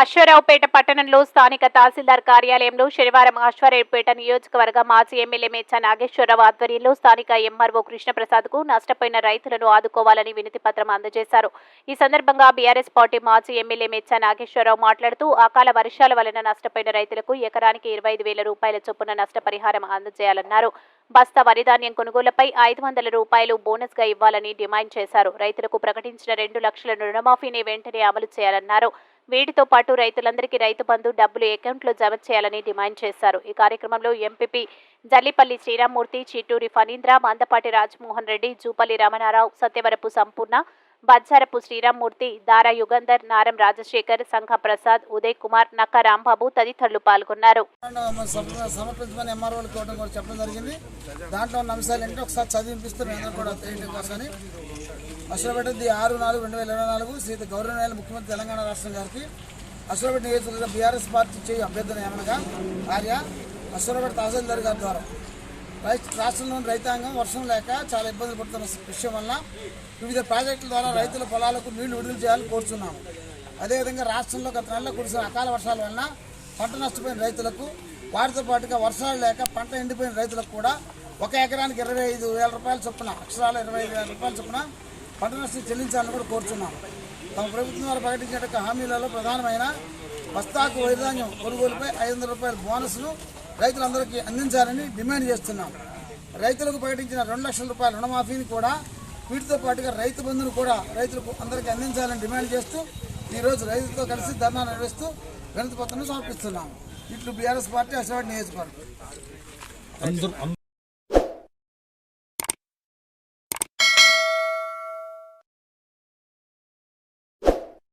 అశ్వరావుపేట పట్టణంలో స్థానిక తహసీల్దార్ కార్యాలయంలో శనివారం అశ్వరావుపేట నియోజకవర్గ మాజీ ఎమ్మెల్యే మేచ నాగేశ్వరరావు ఆధ్వర్యంలో స్థానిక ఎంఆర్ఓ కృష్ణప్రసాద్కు నష్టపోయిన రైతులను ఆదుకోవాలని వినతి పత్రం అందజేశారు. ఈ సందర్భంగా బీఆర్ఎస్ పార్టీ మాజీ ఎమ్మెల్యే మేచ నాగేశ్వరరావు మాట్లాడుతూ అకాల వర్షాల వలన నష్టపోయిన రైతులకు ఎకరానికి ఇరవై ఐదు వేల రూపాయల చొప్పున నష్టపరిహారం అందజేయాలన్నారు. బస్తా వరిధాన్యం కొనుగోలుపై ఐదు వందల రూపాయలు బోనస్గా ఇవ్వాలని డిమాండ్ చేశారు. రైతులకు ప్రకటించిన రెండు లక్షల రుణమాఫీని వెంటనే అమలు చేయాలన్నారు. వీటితో పాటు రైతులందరికీ రైతు బంధు డబ్బులు అకౌంట్లో జమ చేయాలని డిమాండ్ చేశారు. ఈ కార్యక్రమంలో ఎంపీపీ జల్లిపల్లి శ్రీరామ్మూర్తి చిట్టూరి ఫణీంద్ర మందపాటి రాజమోహన్ రెడ్డి జూపల్లి రమణారావు సత్యవరపు సంపూర్ణ బత్సరపు శ్రీరామ్మూర్తి దారా యుగంధర్ నారం రాజశేఖర్ సంఘ ప్రసాద్ ఉదయ్ కుమార్ నక్క రాంబాబు తదితరులు పాల్గొన్నారు. సమ- సమర్పించమని కూడా చెప్పడం జరిగింది. దాంట్లో ఉన్న అంశాలు ఒకసారి చదివిపిస్తూ కూడా తెలియడం కోసమని ఆరు నాలుగు రెండు వేల ఇరవై నాలుగు శ్రీ గౌరవనీయుల ముఖ్యమంత్రి తెలంగాణ రాష్ట్రం గారికి. అశ్వపేట నియోజకవర్గ బీఆర్ఎస్ పార్టీ చేయి అభ్యర్థన ఏమనగా? ఆర్య అశ్వపేట తహసీల్దార్ గారి ద్వారా. రాష్ట్రంలోని రైతాంగం వర్షం లేక చాలా ఇబ్బందులు పడుతున్న విషయం వల్ల వివిధ ప్రాజెక్టుల ద్వారా రైతుల పొలాలకు నీళ్ళు విడుదల చేయాలని కోరుతున్నాము అదేవిధంగా రాష్ట్రంలో గత నెలలో కురిసిన అకాల వర్షాల వలన పంట నష్టపోయిన రైతులకు వాటితో పాటుగా వర్షాలు లేక పంట ఎండిపోయిన రైతులకు కూడా ఒక ఎకరానికి ఇరవై ఐదు వేల రూపాయల చొప్పున అక్షరాల ఇరవై ఐదు వేల రూపాయల చొప్పున పంట నష్టం చెల్లించాలని కూడా కోరుతున్నాము తమ ప్రభుత్వం వారు ప్రకటించిన హామీలలో ప్రధానమైన బస్తాకు వైధాన్యం కొనుగోలుపై ఐదు వందల రూపాయల బోనస్ను రైతులందరికీ అందించాలని డిమాండ్ చేస్తున్నాం. రైతులకు ప్రకటించిన రెండు లక్షల రూపాయల రుణమాఫీని కూడా వీటితో పాటుగా రైతు బంధును కూడా రైతులకు అందరికీ అందించాలని డిమాండ్ చేస్తూ ఈరోజు రైతులతో కలిసి ధర్నా నిర్వహిస్తూ వినతి పత్రం సమర్పిస్తున్నాము ఇట్లు బీఆర్ఎస్ పార్టీ అసలు నియోజకవర్గం.